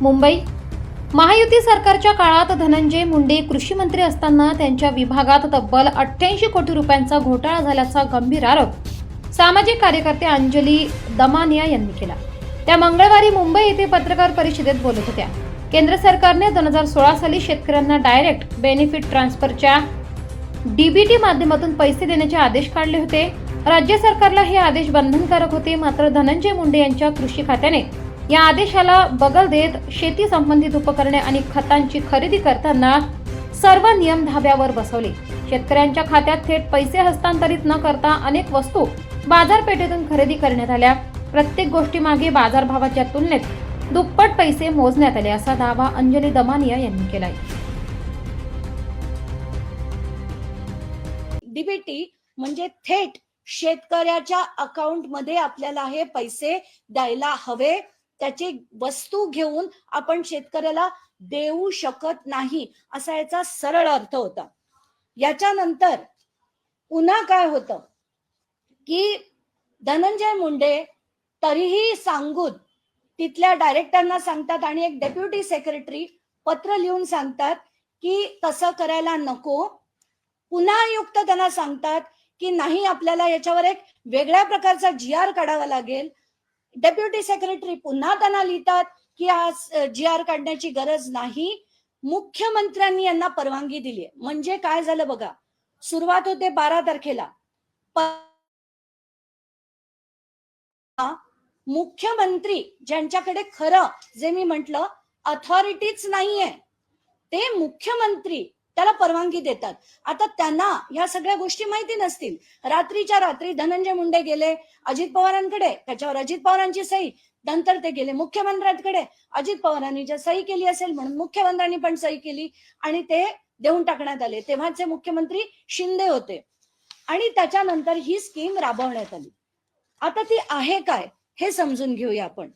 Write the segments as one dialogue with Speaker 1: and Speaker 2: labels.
Speaker 1: मुंबई. महायुती सरकारच्या काळात धनंजय मुंडे कृषी मंत्री असताना त्यांच्या विभागात तब्बल अठ्ठ्याऐंशी कोटी रुपयांचा घोटाळा झाल्याचा गंभीर आरोप सामाजिक कार्यकर्ते अंजली दमानिया यांनी केला. त्या मंगळवारी मुंबई येथे पत्रकार परिषदेत बोलत होत्या. केंद्र सरकारने दोन हजार सोळा साली शेतकऱ्यांना डायरेक्ट बेनिफिट ट्रान्सफरच्या डीबीटी माध्यमातून पैसे देण्याचे आदेश काढले होते. राज्य सरकारला हे आदेश बंधनकारक होते. मात्र धनंजय मुंडे यांच्या कृषी खात्याने या आदेशाला बगल देत शेती संबंधित उपकरणे आणि खतांची खरेदी करताना सर्व नियम धाब्यावर बसवले. शेतकऱ्यांच्या खात्यात थेट पैसे हस्तांतरित न करता अनेक वस्तू बाजारपेठेतून खरेदी करण्यात आल्या. प्रत्येक गोष्टीमागे बाजारभावाच्या तुलनेत दुप्पट पैसे मोजण्यात आले असा दावा अंजली दमानिया यांनी केलाय.
Speaker 2: डीबीटी म्हणजे थेट शेतकऱ्याच्या अकाउंटमध्ये आपल्याला हे पैसे द्यायला हवे. त्याची वस्तू घेऊन आपण शेतकऱ्याला देऊ शकत नाही असा याचा सरळ अर्थ होता. याच्यानंतर पुन्हा काय होतं? की धनंजय मुंडे तरीही सांगून तिथल्या डायरेक्टरना सांगतात आणि एक डेप्युटी सेक्रेटरी पत्र लिहून सांगतात की तसं करायला नको. पुन्हा आयुक्त त्यांना सांगतात की नाही आपल्याला याच्यावर एक वेगळ्या प्रकारचा जी आर काढावा लागेल. डेप्युटी सेक्रेटरी पुन्हा त्यांना लिहितात की आज जी आर काढण्याची गरज नाही. मुख्यमंत्र्यांनी यांना परवानगी दिली आहे. म्हणजे काय झालं बघा? सुरुवात होते बारा तारखेला. मुख्यमंत्री ज्यांच्याकडे खरं जे मी म्हंटल अथॉरिटीच नाहीये ते मुख्यमंत्री त्याला परवानगी देतात. आता त्यांना या सगळ्या गोष्टी माहिती नसतील. रात्रीच्या रात्री धनंजय मुंडे गेले अजित पवारांकडे त्याच्यावर अजित पवारांची सही नंतर ते गेले मुख्यमंत्र्यांकडे. अजित पवारांनी जर सही केली असेल म्हणून मुख्यमंत्र्यांनी पण सही केली आणि ते देऊन टाकण्यात आले. तेव्हाचे मुख्यमंत्री शिंदे होते. आणि त्याच्यानंतर ही स्कीम राबवण्यात आली. आता ती आहे काय हे समजून घेऊया आपण.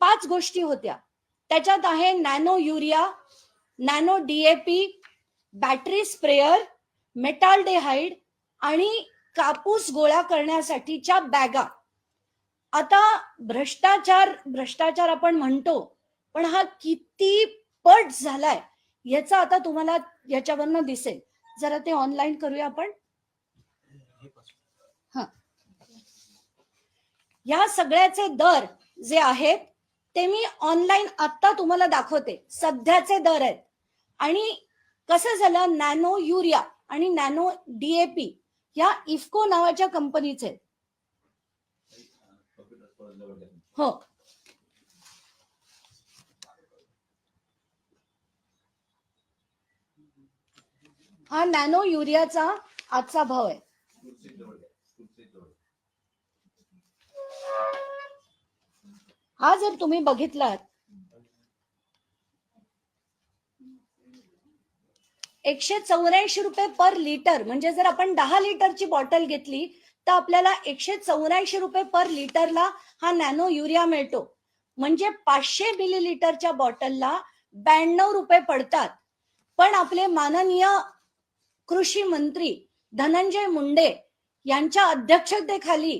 Speaker 2: पाच गोष्टी होत्या. त्याच्यात आहे nano urea nano DAP battery sprayer metaldehyde आणि कापूस गोळा करण्यासाठीच्या बॅगा. आता भ्रष्टाचार भ्रष्टाचार आपण म्हणतो पण हा किती पट झालाय याचा आता तुम्हाला याच्यावरनं दिसेल. जरा ते ऑनलाईन करूया आपण. हा. या सगळ्याचे दर जे आहेत ते मी ऑनलाईन आता तुम्हाला दाखवते. सध्याचे दर आहेत. आणि कसं झालं? नॅनो युरिया आणि नॅनो डीएपी या इफको नावाच्या कंपनीचे आहेत. हो. हा नॅनो युरियाचा आजचा भाव आहे. हा जर तुम्ही बघितलात एकशे चौऱ्याऐंशी रुपये पर लिटर म्हणजे जर आपण दहा लिटरची बॉटल घेतली तर आपल्याला एकशे चौऱ्याऐंशी रुपये पर लिटरला हा नॅनो युरिया मिळतो. म्हणजे पाचशे मिलीलिटरच्या बॉटलला ब्याण्णव रुपये पडतात. पण आपले माननीय कृषी मंत्री धनंजय मुंडे यांच्या अध्यक्षतेखाली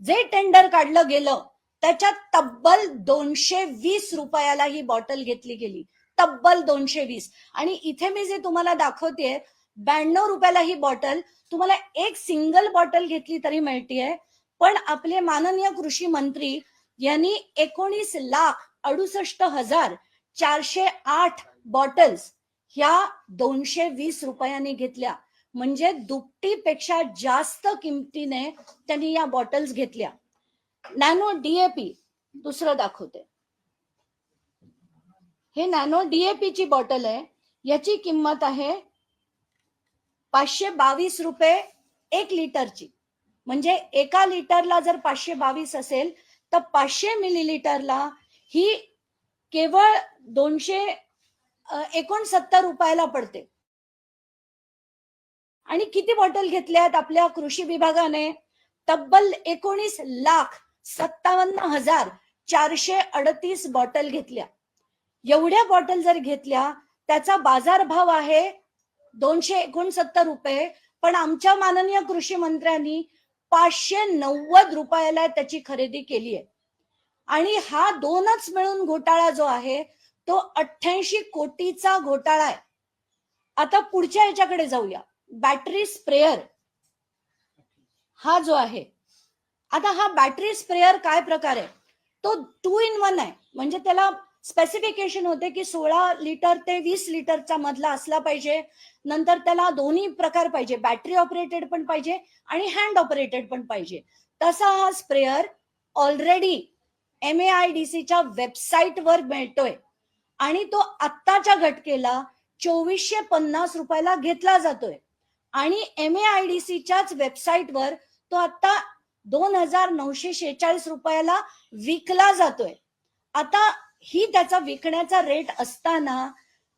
Speaker 2: जे टेंडर काढलं गेलं त्याच्यात तब्बल दोनशे वीस रुपयाला ही बॉटल घेतली गेली. तब्बल दोनशे वीस आणि इथे मी जे तुम्हाला दाखवतेय ब्याण्णव रुपयाला ही बॉटल तुम्हाला एक सिंगल बॉटल घेतली तरी मिळतीये. पण आपले माननीय कृषी मंत्री यांनी एकोणीस लाख अडुसष्ट हजार चारशे आठ बॉटल्स ह्या दोनशे वीस रुपयाने घेतल्या. म्हणजे दुपटीपेक्षा जास्त किमतीने त्यांनी या बॉटल्स घेतल्या. नॅनो डीएपी दुसरं दाखवते. हे नॅनो डीएपी ची बॉटल आहे. याची किंमत आहे पाचशे बावीस रुपये एक लिटरची. म्हणजे एका लिटरला जर पाचशे बावीस असेल तर पाचशे मिलीलिटरला ही केवळ दोनशे एकोणसत्तर रुपयाला पडते. आणि किती बॉटल घेतल्यात आपल्या कृषी विभागाने? तब्बल एकोणीस लाख सत्तावन्न हजार चारशे अडतीस बॉटल घेतल्या. एवढ्या बॉटल जर घेतल्या त्याचा बाजार भाव आहे दोनशे एकोणसत्तर रुपये. पण आमच्या माननीय कृषी मंत्र्यांनी पाचशे नव्वद रुपयाला त्याची खरेदी केली आहे आणि हा दोनच मिळून घोटाळा जो आहे तो अठ्ठ्याऐंशी कोटीचा घोटाळा आहे. आता पुढच्या ह्याच्याकडे जाऊया. बॅटरी स्प्रेअर हा जो आहे आता हा बॅटरी स्प्रेअर काय प्रकार आहे? तो टू इन वन आहे. म्हणजे त्याला स्पेसिफिकेशन होते की सोळा लिटर ते वीस लिटरचा मधला असला पाहिजे. नंतर त्याला दोन्ही प्रकार पाहिजे. बॅटरी ऑपरेटेड पण पाहिजे आणि हँड ऑपरेटेड पण पाहिजे. तसा हा sprayer already M A I D सीच्या वेबसाईटवर मिळतोय. आणि तो आत्ताच्या घटकेला चोवीसशे पन्नास रुपयाला घेतला जातोय. आणि एम ए आय डी सीच्याच वेबसाईटवर तो आता दोन हजार नऊशे शेहेचाळीस रुपयाला विकला जातोय. आता ही त्याचा विकण्याचा रेट असताना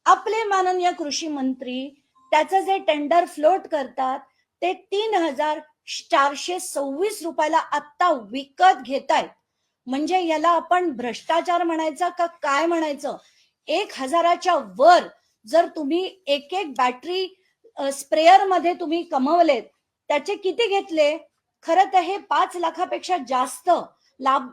Speaker 2: आपले माननीय कृषी मंत्री त्याचं जे टेंडर फ्लोट करतात ते तीन हजार चारशे सव्वीस रुपयाला आत्ता विकत घेतायत. म्हणजे याला आपण भ्रष्टाचार म्हणायचा का काय म्हणायचं? एक हजाराच्या वर जर तुम्ही एक एक बॅटरी स्प्रेअरमध्ये तुम्ही कमवलेत त्याचे किती घेतले? खरं तर हे पाच लाखापेक्षा जास्त लाभ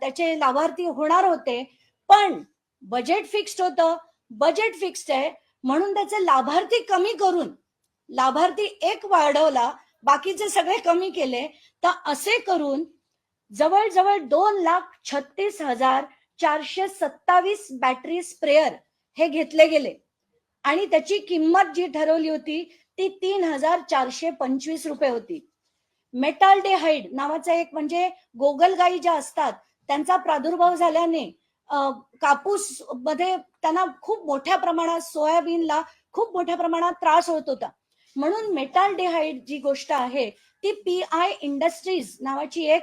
Speaker 2: त्याचे लाभार्थी होणार होते. पण बजेट फिक्स्ड होतं. बजेट फिक्स्ड आहे. म्हणून त्याचे लाभार्थी कमी करून लाभार्थी एक वाढवला बाकीचे सगळे कमी केले. तर असे करून जवळजवळ दोन लाख छत्तीस हजार चारशे सत्तावीस बॅटरी स्प्रेअर हे घेतले गेले. आणि त्याची किंमत जी ठरवली होती ती तीन हजार चारशे पंचवीस रुपये होती. मेटाल्डेहाइड नावाचा एक म्हणजे गोगलगाई ज्या असतात त्यांचा प्रादुर्भाव झाल्याने कापूसमध्ये त्यांना खूप मोठ्या प्रमाणात सोयाबीनला खूप मोठ्या प्रमाणात त्रास होत होता. म्हणून मेटाल्डेहाइड जी गोष्ट आहे ती पी आय इंडस्ट्रीज नावाची एक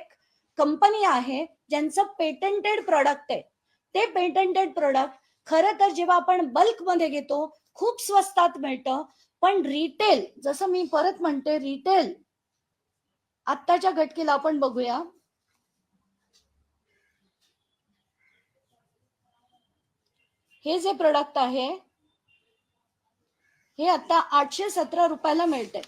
Speaker 2: कंपनी आहे ज्यांचं पेटंटेड प्रॉडक्ट आहे. ते पेटंटेड प्रॉडक्ट खरं तर जेव्हा आपण बल्कमध्ये घेतो खूप स्वस्तात मिळतं पण रिटेल जसं मी परत म्हणते रिटेल आत्ताच्या घटकेला आपण बघूया. हे जे प्रोडक्ट आहे हे आता आठशे सतरा रुपयाला मिळते